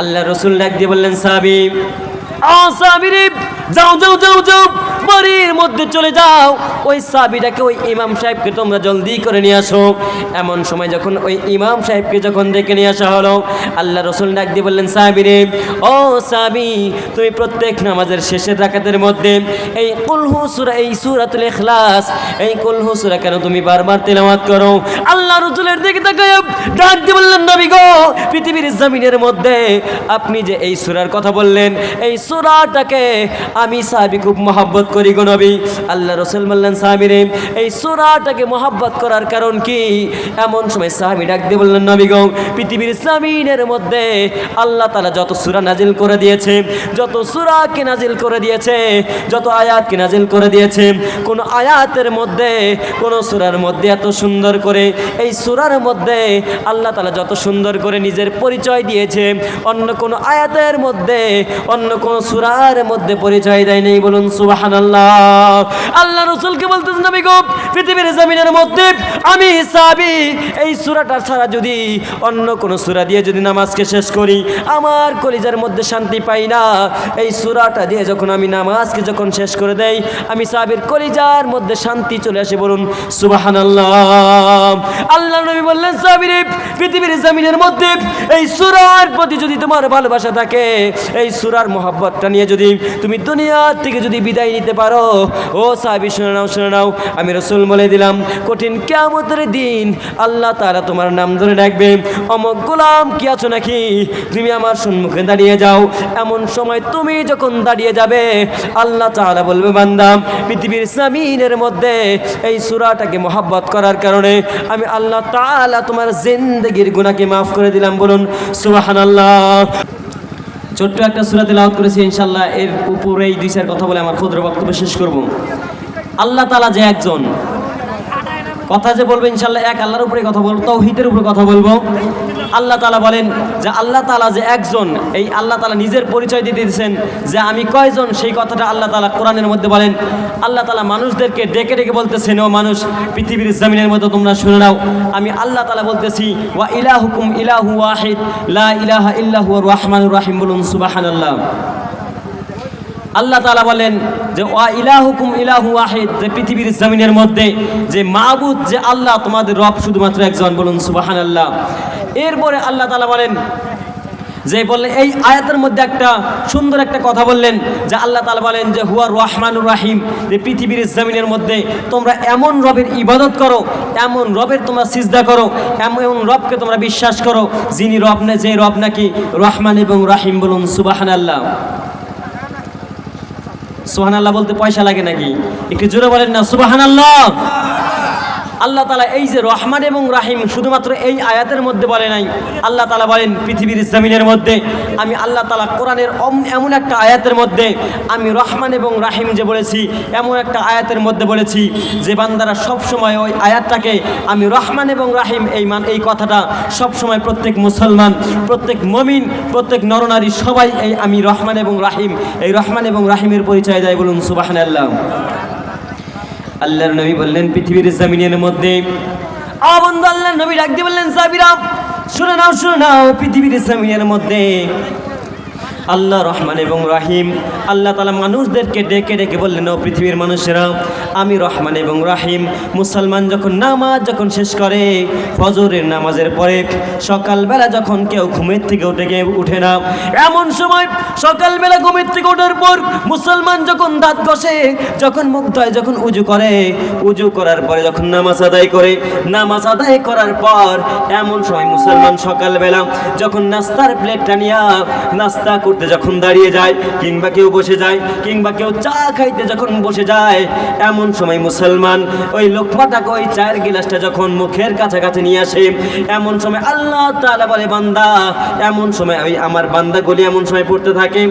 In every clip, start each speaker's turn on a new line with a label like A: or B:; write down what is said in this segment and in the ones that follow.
A: আল্লাহ রসুল ডাক দিয়ে বললেন সাহাবি যাও যাও যাও যাও। বাড়ির মধ্যে চলে যাও। ওই সাবিটাকে ওই ইমাম সাহেবকে তোমরা জলদি করে নিয়ে আসো। এমন সময় যখন ওই ইমাম সাহেবকে যখন ডেকে নিয়ে আসা হলো আল্লাহ রসুল ডাক দিয়ে বললেন সাহাবি রে ও সাবি তুমি প্রত্যেক নামাজের শেষের রাকাতের মধ্যে এই কুলহু সুরা, এই সুরাতুল ইখলাস, এই কুলহু সুরা কেন তুমি বারবার তেলাওয়াত করো? আল্লাহ রসুলের দিকে তাকায় ডাক দিয়ে বললেন, নবী গো, পৃথিবীর জমিনের মধ্যে আপনি যে এই সুরার কথা বললেন, এই সুরাটাকে আমি সাহাবি খুব মহাব্বত করি গো নবী। আল্লাহ রসুল বললেন, সাহাবিরে, এই সুরাটাকে মহাব্বত করার কারণ কি? এমন সময় সাহাবি ডাক দিয়ে বললেন, নবী পৃথিবীর জমিনের মধ্যে আল্লাহ তালা যত সুরা নাজিল করে দিয়েছে, যত সুরাকে নাজিল করে দিয়েছে, যত আয়াতকে নাজিল করে দিয়েছে, কোন আয়াতের মধ্যে, কোন সুরার মধ্যে এত সুন্দর করে, এই সুরার মধ্যে আল্লাহ তালা যত সুন্দর করে নিজের পরিচয় দিয়েছে, অন্য কোন আয়াতের মধ্যে, অন্য কোন সুরার মধ্যে পরিচয় দেয় নেই। বলুন সুবাহান আল্লাহ আল্লাহ রসুলকে বলতেছেন আমি গো? পৃথিবীর জমিনের মধ্যে আমি সাবি এই সুরাটা ছাড়া যদি অন্য কোন সুরা দিয়ে যদি নামাজকে শেষ করি, আমার কলিজার মধ্যে শান্তি পাই না। এই সুরাটা দিয়ে যখন আমি নামাজকে যখন শেষ করে দেই, আমি সাবির কলিজার মধ্যে শান্তি চলে আসে বলুন সুবাহান আল্লাহ আল্লাহ নবী বললেন সাবিরে পৃথিবীর জমিনের মধ্যে এই সুরার প্রতি যদি তোমার ভালোবাসা থাকে, এই সুরার মোহাব্বতটা নিয়ে যদি তুমি দুনিয়ার থেকে যদি বিদায় নিতে পারো? ও সাহাবি, শুনে নাও শুনে নাও। আমি রসুল বলে দিলাম, কঠিন কেমতের দিন আল্লাহ তারা তোমার নাম ধরে ডাকবে। অমক গোলাম কি আছো নাকি? তুমি আমার সম্মুখে দাঁড়িয়ে যাও। এমন সময় তুমি যখন দাঁড়িয়ে যাবে, আল্লাহ তাআলা বলবে বান্দাম পৃথিবীর সামিনের মধ্যে এই সুরাটাকে মহাব্বত করার কারণে আমি আল্লাহ তাআলা তোমার জিন্দগির গুণাকে মাফ করে দিলাম। বলুন, সুবহানাল্লাহ। ছোট্ট একটা সুরাতে লাভ করেছি ইনশাল্লাহ এর উপরেই দুই কথা বলে আমার ক্ষুদ্র বক্তব্য শেষ করব। আল্লাহ তালা যে একজন কথা যে বলব ইনশাল্লাহ, এক আল্লাহর উপরে কথা বলব, তৌহিদের উপরে কথা বলব। আল্লাহ তালা বলেন যে আল্লাহ তালা যে একজন, এই আল্লাহ তালা নিজের পরিচয় দিয়ে দিয়েছেন যে আমি কয়জন, সেই কথাটা আল্লাহ তালা কোরআনের মধ্যে বলেন। আল্লাহ তালা মানুষদেরকে ডেকে ডেকে বলতেছেন ও মানুষ, পৃথিবীর জমিনের মতো তোমরা শুনে নাও। আমি আল্লাহ তালা বলতেছি, ওয়া ইলাহুকুম ইলাহু ওয়াহিদ, লা ইলাহা ইল্লাহু রহমানুর রাহিম, বলুন সুবাহানাল্লাহ। আল্লাহ তালা বলেন যে, ওয়া ইলাহুকুম ইলাহু ওয়াহিদ যে পৃথিবীর জমিনের মধ্যে যে মাহবুদ যে আল্লাহ তোমাদের রব শুধুমাত্র একজন, বলুন সুবাহান আল্লাহ এরপরে আল্লাহ তালা বলেন যে বললেন এই আয়াতের মধ্যে একটা সুন্দর একটা কথা বললেন, যে আল্লাহ তালা বলেন যে, হুয়া রহমানুর রাহিম যে পৃথিবীর জমিনের মধ্যে তোমরা এমন রবের ইবাদত করো, এমন রবের তোমরা সিজদা করো, এমন রবকে তোমরা বিশ্বাস করো, যিনি রব না, যে রব নাকি রহমান এবং রাহিম, বলুন সুবাহান আল্লাহ সুহান আল্লাহ বলতে পয়সা লাগে নাকি? একটু জোরে বলেন না সুবাহান আল্লাহ আল্লাহ তালা এই যে রহমান এবং রাহিম শুধুমাত্র এই আয়াতের মধ্যে বলে নাই। আল্লাহ তালা বলেন, পৃথিবীর জমিনের মধ্যে আমি আল্লাহ তালা কোরআনের এমন একটা আয়াতের মধ্যে আমি রহমান এবং রাহিম যে বলেছি, এমন একটা আয়াতের মধ্যে বলেছি যে বান্দারা সব সময় ওই আয়াতটাকে আমি রহমান এবং রাহিম এই মান, এই কথাটা সব সময় প্রত্যেক মুসলমান, প্রত্যেক মমিন, প্রত্যেক নরনারী সবাই এই আমি রহমান এবং রাহিম, এই রহমান এবং রাহিমের পরিচয় দেয় বলুন সুবাহান আল্লাহ আল্লাহর নবী বললেন, পৃথিবীর জমিনের মধ্যে। বন্ধু, আল্লাহর নবী ডাক দিয়ে বললেন সাবিরাম শুনে নাও শুনে নাও, পৃথিবীর জমিনের মধ্যে। আল্লাহ রহমান এবং রাহিম। আল্লাহ তালা মানুষদেরকে ডেকে ডেকে বললেন, ও পৃথিবীর মানুষেরা, আমি রহমান এবং রাহিম। মুসলমান যখন নামাজ যখন শেষ করে, ফজরের নামাজের পরে সকালবেলা যখন কেউ ঘুমের থেকে উঠে গিয়ে উঠে না, এমন সময় সকালবেলা ঘুমের থেকে ওঠার পর মুসলমান যখন দাঁত কষে যখন মুখ ধয়, যখন উজু করে, উজু করার পরে যখন নামাজ আদায় করে, নামাজ আদায় করার পর এমন সময় মুসলমান সকালবেলা যখন নাস্তার প্লেটটা নিয়ে নাস্তা করতে যখন দাঁড়িয়ে যায়, কিংবা কেউ বসে যায়, কিংবা কেউ চা খাইতে যখন বসে যায়, এমন সময় মুসলমান ওই লোকমাটাকে ওই চায়ের গিলাসটা যখন মুখের কাছাকাছি নিয়ে আসে, এমন সময় আল্লাহ তাআলা বলে, বান্দা, এমন সময় ওই আমার বান্দাগুলি এমন সময় পড়তে থাকে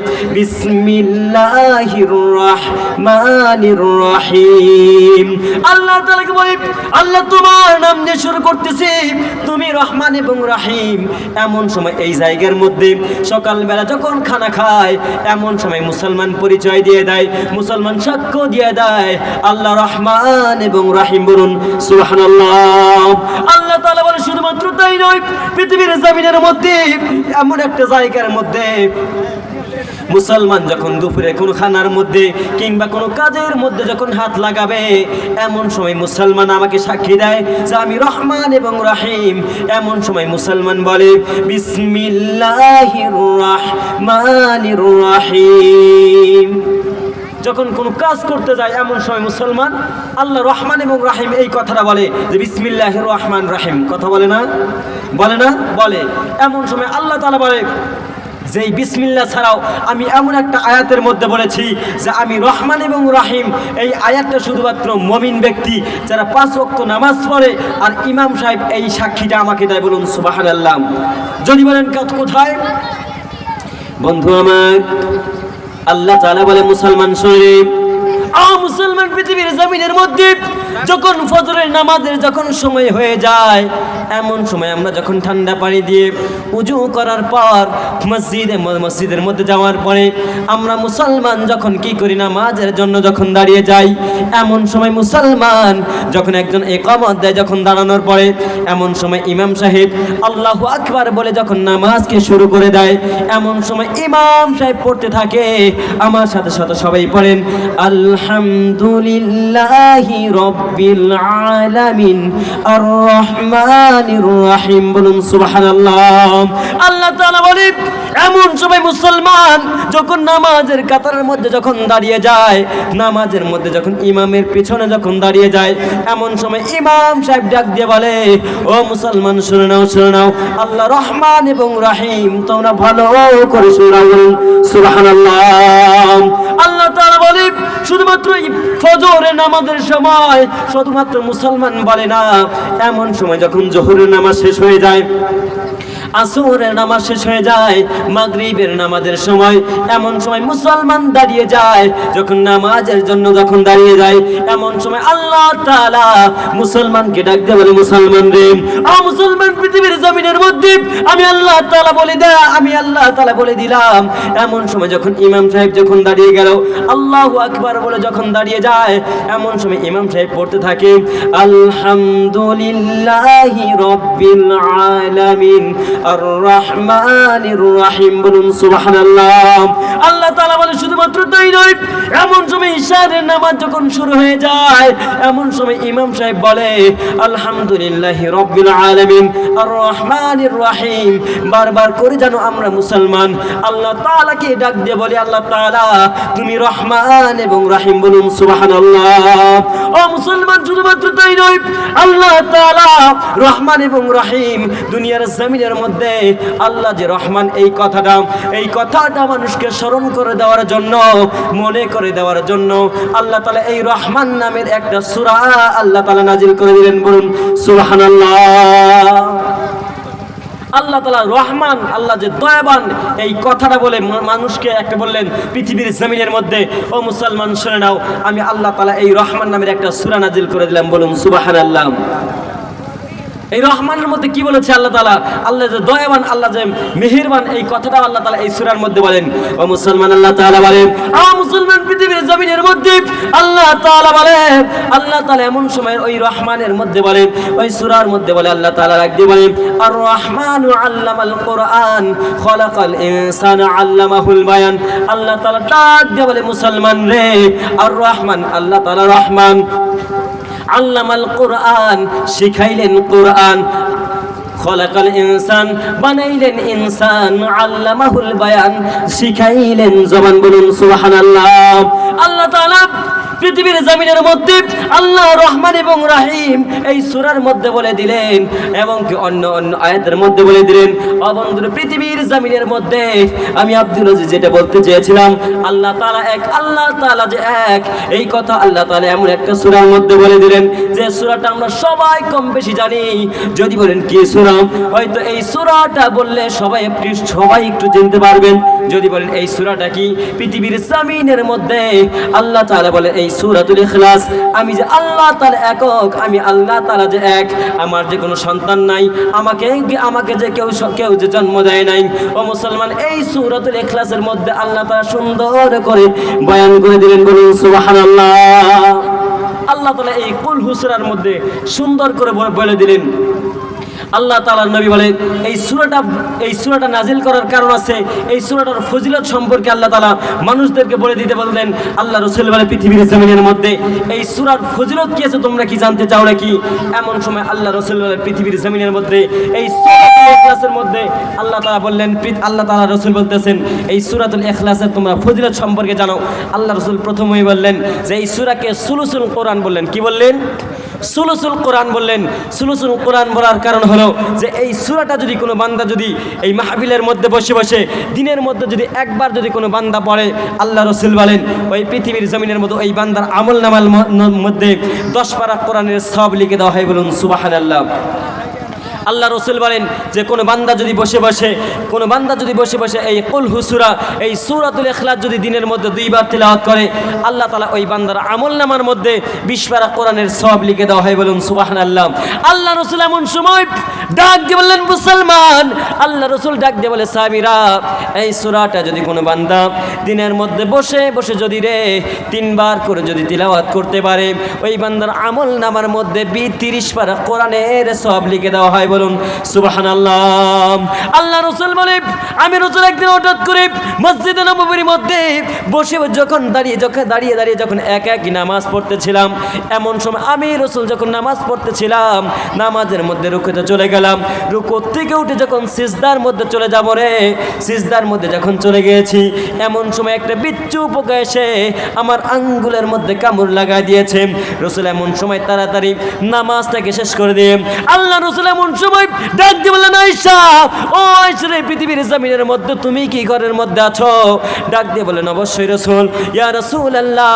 A: আল্লাহ তাআলাকে বলে, আল্লাহ তোমার নাম দিয়ে শুরু করতেছি, তুমি রহমান এবং রাহিম। এমন সময় এই জায়গার মধ্যে সকালবেলা যখন খানা খায়, এমন সময় মুসলমান পরিচয় দিয়ে দেয়, মুসলমান সাক্ষ্য দিয়ে দেয়, আল্লাহ রহমান এবং রাহিম বলুন, সুবহানাল্লাহ। আল্লাহ তাআলা বলে শুধুমাত্র তাই নয়, পৃথিবীর জমিনের মধ্যে, এমন একটা জায়গার মধ্যে মুসলমান যখন দুপুরে কোনো খানার মধ্যে কিংবা কোনো কাজের মধ্যে যখন হাত লাগাবে, এমন সময় মুসলমান আমাকে সাক্ষী দেয় যে আমি রহমান এবং রাহিম। এমন সময় মুসলমান বলে রাহিম। যখন কোনো কাজ করতে যায়, এমন সময় মুসলমান আল্লাহ রহমান এবং রাহিম এই কথাটা বলে যে বিসমিল্লাহ রহমান রাহিম। কথা বলে না? বলে না? বলে। এমন সময় আল্লাহ তালা বলে যেই বিসমিল্লা ছাড়াও আমি এমন একটা আয়াতের মধ্যে বলেছি যে আমি রহমান এবং রাহিম এই আয়াতটা শুধুমাত্র মমিন ব্যক্তি যারা পাঁচ ওয়াক্ত নামাজ পড়ে আর ইমাম সাহেব এই সাক্ষীটা আমাকে দেয় বলুন সুবাহান আল্লাহ যদি বলেন কাত- কোথায়? বন্ধু আমার আল্লাহ তাআলা বলে মুসলমান শরীফ আ মুসলমান পৃথিবীর জমিনের মধ্যে যখন ফজরের নামাজের যখন সময় হয়ে যায়, এমন সময় আমরা যখন ঠান্ডা পানি দিয়ে উজু করার পর, মসজিদে, মসজিদের মধ্যে যাওয়ার পরে আমরা মুসলমান যখন কি করি, নামাজের জন্য যখন দাঁড়িয়ে যাই, এমন সময় মুসলমান যখন একজন একামত দেয় যখন দাঁড়ানোর পরে, এমন সময় ইমাম সাহেব আল্লাহ আকবার বলে যখন নামাজকে শুরু করে দেয়, এমন সময় ইমাম সাহেব পড়তে থাকে। আমার সাথে সাথে সবাই পড়েন, আলহামদুলিল্লাহি নামাজের মধ্যে যখন ইমামের পিছনে যখন দাঁড়িয়ে যায়, এমন সময় ইমাম সাহেব ডাক দিয়ে বলে, ও মুসলমান, শুনে নাও শুনে নাও, আল্লাহ রহমান এবং রাহিম, তোমরা ভালো করে শুনে নাও আল্লাহ বলে শুধুমাত্র ফজরের নামাজের সময়, শুধুমাত্র মুসলমান বলে না, এমন সময় যখন জহরের নামাজ শেষ হয়ে যায় আসরের নামাজ শেষ হয়ে যায়, মাগরিবের নামাজের সময় এমন সময় মুসলমান দাঁড়িয়ে যায়, যখন নামাজের জন্য যখন দাঁড়িয়ে যায়, এমন সময় আল্লাহ তাআলা মুসলমানকে ডাক দিয়ে বলে, মুসলমান রে আ মুসলমান, পৃথিবীর জমিনের মধ্যে আমি আল্লাহ তাআলা বলে দেয় আমি আল্লাহ তাআলা বলে দিলাম। এমন সময় যখন ইমাম সাহেব যখন দাঁড়িয়ে গেল, আল্লাহু আকবার বলে যখন দাঁড়িয়ে যায়, এমন সময় ইমাম সাহেব পড়তে থাকে, আলহামদুলিল্লাহি রব্বিল আলামিন আল্লাহ তাআলা বলে, শুধুমাত্র এমন যখন শুরু হয়ে যায়, এমন সময় ইমাম সাহেব বলে, আলহামদুলিল্লাহি রব্বিল বারবার করে জানো আমরা মুসলমান। আল্লাহ তাআলাকে ডাক দিয়ে বলি, আল্লাহ তাআলা, তুমি রহমান এবং রাহিম, বলুন সুবহানাল্লাহ। ও মুসলমান, শুধুমাত্র তাই নয়, আল্লাহ তাআলা রহমান এবং রাহিম দুনিয়ার জমিনের মধ্যে আল্লাহ যে রহমান এই কথাটা এই কথাটা মানুষকে স্মরণ করে দেওয়ার জন্য, মনে করে দেওয়ার জন্য আল্লাহ তালা এই রহমান নামের একটা সুরা আল্লাহ তালা নাজিল করে দিলেন। বলুন, সুবহানাল্লাহ। আল্লাহ তালা রহমান, আল্লাহ যে দয়াবান, এই কথাটা বলে মানুষকে একটা বললেন পৃথিবীর জমিনের মধ্যে, ও মুসলমান, শুনে নাও, আমি আল্লাহ তালা এই রহমান নামের একটা সুরা নাজিল করে দিলাম। বলুন সুবাহান আল্লাহ এই রহমানের মধ্যে কি বলেছে আল্লাহ তালা আল্লাহ যে দয়াবান, আল্লাহ যে মেহেরবান, এই কথাটা আল্লাহ তালা এই সুরার মধ্যে বলেন। ও মুসলমান, আল্লাহ তাআলা বলেন মুসলমান, পৃথিবীর জমিনের মধ্যে আল্লাহ তাআলা বলেন, আল্লাহ তাআলা এমন সময় ওই রহমানের মধ্যে বলেন, ওই সূরার মধ্যে বলে আল্লাহ তাআলা রাখতে বলেন আর রহমানু আল্লামাল কোরআন, খলাকাল ইনসানা আল্লামাহুল বায়ান। আল্লাহ তাআলা ডাক দিয়ে বলে, মুসলমান রে আর রহমান আল্লাহ তালা রহমান। আল্লামাল কোরআন, শিখাইলেন কোরআন। খলাকাল ইনসান, বানাইলেন ইনসান, আল্লামাহুল বায়ান, শিখাইলেন জবান বলুন সুবহানাল্লাহ। আল্লাহ তাআলা পৃথিবীর জমিনের মধ্যে আল্লাহ রহমান এবং রাহিম এই সূরার মধ্যে বলে দিলেন এবং কি অন্য অন্য আয়াতের মধ্যে বলে দিলেন অবন্ধুর পৃথিবীর জমিনের মধ্যে আমি আব্দুল আজিজ যেটা বলতে চেয়েছিলাম, আল্লাহ তাআলা এক, আল্লাহ তালা যে এক, এই কথা আল্লাহ তাআলা এমন একটা সূরার মধ্যে বলে দিলেন, যে সুরাটা আমরা সবাই কম বেশি জানি। যদি বলেন কি সূরা? হয়তো এই সুরাটা বললে সবাই একটু সবাই একটু চিনতে পারবেন। যদি বলেন এই সুরাটা কি? পৃথিবীর জমিনের মধ্যে আল্লাহ তাআলা বলে, এই সূরাতুল ইখলাস, আমি যে আল্লাহ তাআলা একক, আমি আল্লাহ তাআলা যে এক, আমার যে কোনো সন্তান নাই, আমাকে আমাকে যে কেউ কেউ যে জন্ম দেয় নাই। ও মুসলমান, এই সূরাতুল ইখলাসের মধ্যে আল্লাহ তাআলা সুন্দর করে বয়ান করে দিলেন বলুন, সুবহানাল্লাহ। আল্লাহ তাআলা এই কুল হুসরার মধ্যে সুন্দর করে বলে দিলেন আল্লাহ তালার নবী বলেন এই সুরাটা এই সুরাটা নাজিল করার কারণ আছে, এই সুরাটার ফজিলত সম্পর্কে আল্লাহ তালা মানুষদেরকে বলে দিতে বললেন, আল্লাহ রাসূল বলে পৃথিবীর জমিনের মধ্যে, এই সুরার ফজিলত কি আছে তোমরা কি জানতে চাও নাকি? এমন সময় আল্লাহ রাসূল বলে পৃথিবীর জমিনের মধ্যে, এই ইখলাসের মধ্যে আল্লাহ তালা বললেন আল্লাহ তালা রসুল বলতেছেন, এই সুরাতুল ইখলাসের তোমরা ফজিলত সম্পর্কে জানো। আল্লাহ রাসূল প্রথমেই বললেন যে, এই সূরাকে সুলুসুল কোরআন বললেন। কি বললেন? সুলুসুল কোরআন বললেন। সুলসুল কোরআন বলার কারণ হলো যে এই সুরাটা যদি কোনো বান্দা যদি এই মাহফিলের মধ্যে বসে বসে, দিনের মধ্যে যদি একবার যদি কোনো বান্দা পড়ে, আল্লাহ রসুল বলেন, ওই পৃথিবীর জমিনের মতো এই বান্দার আমল নামাল মধ্যে দশ পারা কোরআনের সব লিখে দেওয়া হয় বলুন সুবাহান আল্লাহ আল্লাহ রসুল বলেন যে কোনো বান্দা যদি বসে বসে, কোনো বান্দা যদি বসে বসে এই কুল হুসুরা এই সুরাতুল এখলাস যদি দিনের মধ্যে দুইবার তিলাওয়াত করে, আল্লাহ তালা ওই বান্দার আমল নামার মধ্যে বিশ পারা কোরআনের সব লিখে দেওয়া হয় বলুন সুবাহান আল্লাহ আল্লাহ রসুল এমন সময় ডাক দিয়ে বললেন, মুসলমান! আল্লাহ রসুল ডাক দিয়ে বলে, সাবিরা, এই সুরাটা যদি কোনো বান্দা দিনের মধ্যে বসে বসে যদি রে, তিনবার করে যদি তিলাওয়াত করতে পারে, ওই বান্দার আমল নামার মধ্যে বি তিরিশ পারা কোরআনের সব লিখে দেওয়া হয় বলুন সুবাহান আল্লাহ আল্লাহ রসুল বলে, আমি রসুল একদিন হঠাৎ করে মসজিদে নবীর মধ্যে বসে যখন দাঁড়িয়ে যখন দাঁড়িয়ে দাঁড়িয়ে যখন এক এক নামাজ পড়তেছিলাম, এমন সময় আমি রসুল যখন নামাজ পড়তেছিলাম, নামাজের মধ্যে রুকুতে চলে গেলাম। রুকু থেকে উঠে যখন সিজদার মধ্যে চলে যাব রে, সিজদার মধ্যে যখন চলে গিয়েছি, এমন সময় একটা বিচ্ছু পোকা এসে আমার আঙ্গুলের মধ্যে কামড় লাগাই দিয়েছে। রসুল এমন সময় তাড়াতাড়ি নামাজটাকে শেষ করে দিয়ে, আল্লাহ রসুল এমন সময় ডাক দিয়ে বললেন আয়সা ও আয়সা রে, পৃথিবীর জমিনের মধ্যে তুমি কি ঘরের মধ্যে আছো? ডাক দিয়ে বলেন অবশ্যই রসুল, ইয়া রসুল আল্লাহ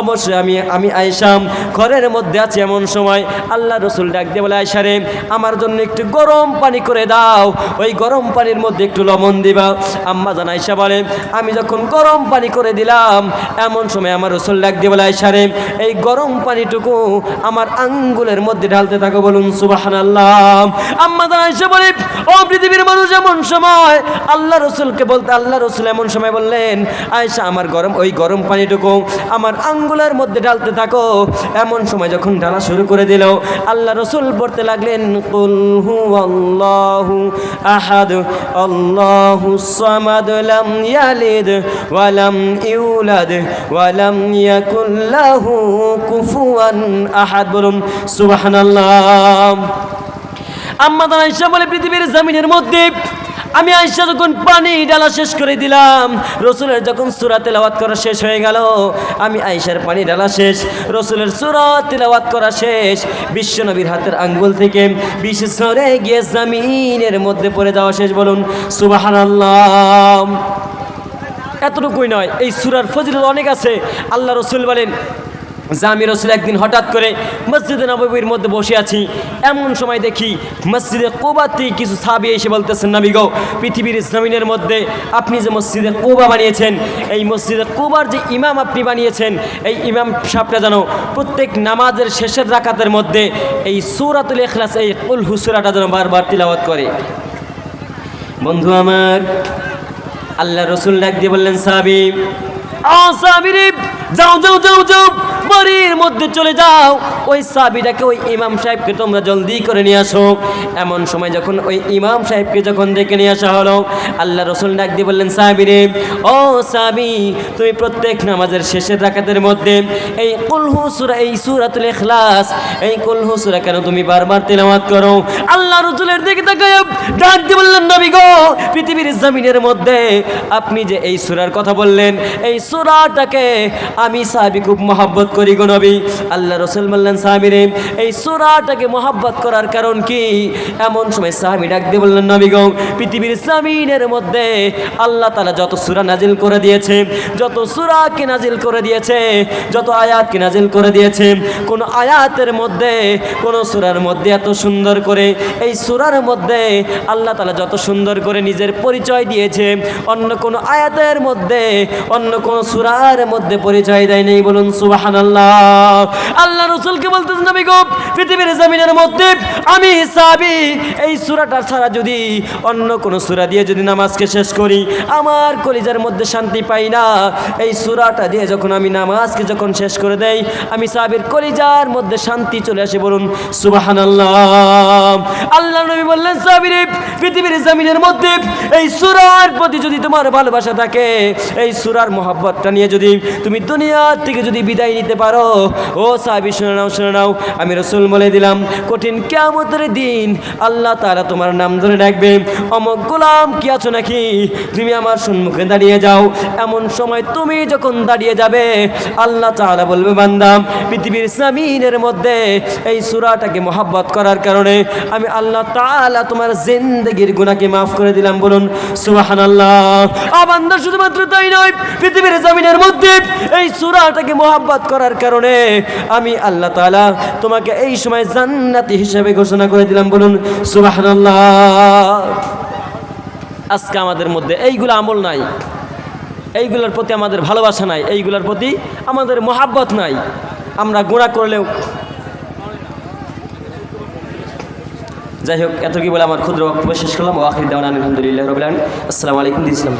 A: অবশ্যই আমি আমি আয়সাম ঘরের মধ্যে আছি এমন সময়। আল্লাহ রসুল ডাক দিয়ে বলে আয়সা রে, আমার জন্য একটু গরম পানি করে দাও, ওই গরম পানির মধ্যে একটু লবণ দিবা। আম্মা জান আয়সা বলে, আমি যখন গরম পানি করে দিলাম, এমন সময় আমার রসুল ডাক দিয়ে বলে আয়সা রে, এই গরম পানিটুকু আমার আঙ্গুলের মধ্যে ঢালতে থাকো বলুন সুবাহান আল্লাহ আম্মা ও পৃথিবীর সময় আল্লাহ রসুলকে বলতে রসুল এমন সময় বললেন আয়সা আমার গরম, ওই গরম আমার আঙ্গুলের মধ্যে ঢালতে থাকো। এমন সময় যখন ঢালা শুরু করে দিল, আল্লাহ রসুল পড়তে লাগলেন, কুল হু আহাদ ইউলাদ কুফুয়ান আহাদ। বলুন, সুবহানাল্লাহ। আম্মা আয়েশা বলে, পৃথিবীর জমিনের মধ্যে আমি আয়েশা যখন পানি ডালা শেষ করে দিলাম, রসুলের যখন সুরা তেলাওয়াত করা শেষ হয়ে গেল, আমি আয়েশার পানি ডালা শেষ, রসুলের সুরা তেলাওয়াত করা শেষ বিশ্বনবীর হাতের আঙ্গুল থেকে বিশেষ গিয়ে জমিনের মধ্যে পড়ে যাওয়া শেষ বলুন, সুবহানাল্লাহ। এতটুকুই নয়, এই সুরার ফজিলত অনেক আছে। আল্লাহ রসুল বলেন আমি রসুল একদিন হঠাৎ করে মসজিদে নবীর মধ্যে বসে আছি, এমন সময় দেখি মসজিদে কোবাতে কিছু সাবি এসে বলতেছেন, নবী গো, পৃথিবীর জমিনের মধ্যে আপনি যে মসজিদে কোবা বানিয়েছেন, এই মসজিদে কোবার যে ইমাম আপনি বানিয়েছেন, এই ইমাম সাহেবটা যেন প্রত্যেক নামাজের শেষের রাকাতের মধ্যে এই সুরাতুল এখলাস এই কুল হুসুরাটা যেন বারবার তিলাওয়াত করে। বন্ধু আমার আল্লাহ রসুল ডাক দিয়ে বললেন সাবি সাবিরি যাও যাও যাও যাও, বাড়ির মধ্যে চলে যাও। ওই সাবিটাকে, ওই ইমাম সাহেবকে তোমরা জলদি করে নিয়ে আসো। এমন সময় যখন ওই ইমাম সাহেবকে যখন ডেকে নিয়ে আসা হলো, আল্লাহ রসুল ডাক দিয়ে বললেন সাহাবিরে ও সাবি, তুমি প্রত্যেক নামাজের শেষের রাকাতের মধ্যে এই কুলহু সুরা, এই সুরাতুল ইখলাস, এই কুলহু সুরা কেন তুমি বারবার তেলাওয়াত করো? আল্লাহ রসুলের দিকে তাকায়, ডাক দিয়ে বললেন, নবী গো, পৃথিবীর জমিনের মধ্যে আপনি যে এই সুরার কথা বললেন, এই সুরাটাকে আমি সাহাবি খুব মহাব্বত করি গো নবী। আল্লাহ রসুল বললেন, সাহাবিরে, এই সুরাটাকে মহাব্বত করার কারণ কি? এমন সময় সাহাবি ডাক দিয়ে বললেন, নবী গো, পৃথিবীর সামিনের মধ্যে আল্লাহ তালা যত সুরা নাজিল করে দিয়েছে, যত সুরাকে নাজিল করে দিয়েছে, যত আয়াতকে নাজিল করে দিয়েছে, কোন আয়াতের মধ্যে, কোন সুরার মধ্যে এত সুন্দর করে, এই সুরার মধ্যে আল্লাহ তালা যত সুন্দর করে নিজের পরিচয় দিয়েছে, অন্য কোন আয়াতের মধ্যে, অন্য কোন সুরার মধ্যে পরিচয় দেয় নেই, বলুন সুবাহান আল্লাহ আল্লাহ রসুলকে বলতেছেন, নবী গো, পৃথিবীর জমিনের মধ্যে আমি সাবি এই সুরাটা ছাড়া যদি অন্য কোনো সুরা দিয়ে যদি নামাজকে শেষ করি, আমার কলিজার মধ্যে শান্তি পাই না। এই সুরাটা দিয়ে যখন আমি নামাজকে যখন শেষ করে দেই, আমি সাবির কলিজার মধ্যে শান্তি চলে আসে, বলুন সুবাহান আল্লাহ আল্লাহ নবী বললেন সাবির পৃথিবীর জমিনের মধ্যে এই সুরার প্রতি যদি তোমার ভালোবাসা থাকে, এই সুরার মোহাব্বতটা নিয়ে যদি তুমি দুনিয়ার থেকে যদি বিদায় নিতে পারো, ও সাহাবি, শুনে নাও শুনে নাও, আমি রসুল বলে দিলাম, কঠিন কেমতের দিন আল্লাহ তারা তোমার নাম ধরে ডাকবে, অমক গোলাম কি আছো নাকি? তুমি আমার সম্মুখে দাঁড়িয়ে যাও, এমন সময় তুমি যখন দাঁড়িয়ে যাবে, আল্লাহ তাআলা বলবে বান্দাম পৃথিবীর সামিনের মধ্যে এই সুরাটাকে মোহাব্বত করার কারণে আমি আল্লাহ তাআলা তোমার জিন্দগির গুণাকে মাফ করে দিলাম, বলুন, সুবহানাল্লাহ। আবান্দা শুধুমাত্র তাই নয়, পৃথিবীর জামিনের মধ্যে এই সুরাটাকে মোহাব্বত করার কারণে আমি আল্লাহ তাআলা তোমাকে এই সময় জান্নাতি হিসেবে ঘোষণা করে দিলাম। বলুন, সুবহানাল্লাহ। আজকে আমাদের মধ্যে এইগুলো আমল নাই। এইগুলোর প্রতি আমাদের ভালোবাসা নাই। এইগুলোর প্রতি আমাদের মোহাব্বত নাই। আমরা গোড়া করলেও যাই হোক এত কি বলে আমার ক্ষুদ্র বক্তব্য শেষ করলাম। ও আখির দেওয়ান আলহামদুলিল্লাহ রবিলান আসসালামু আলাইকুম ইসলাম।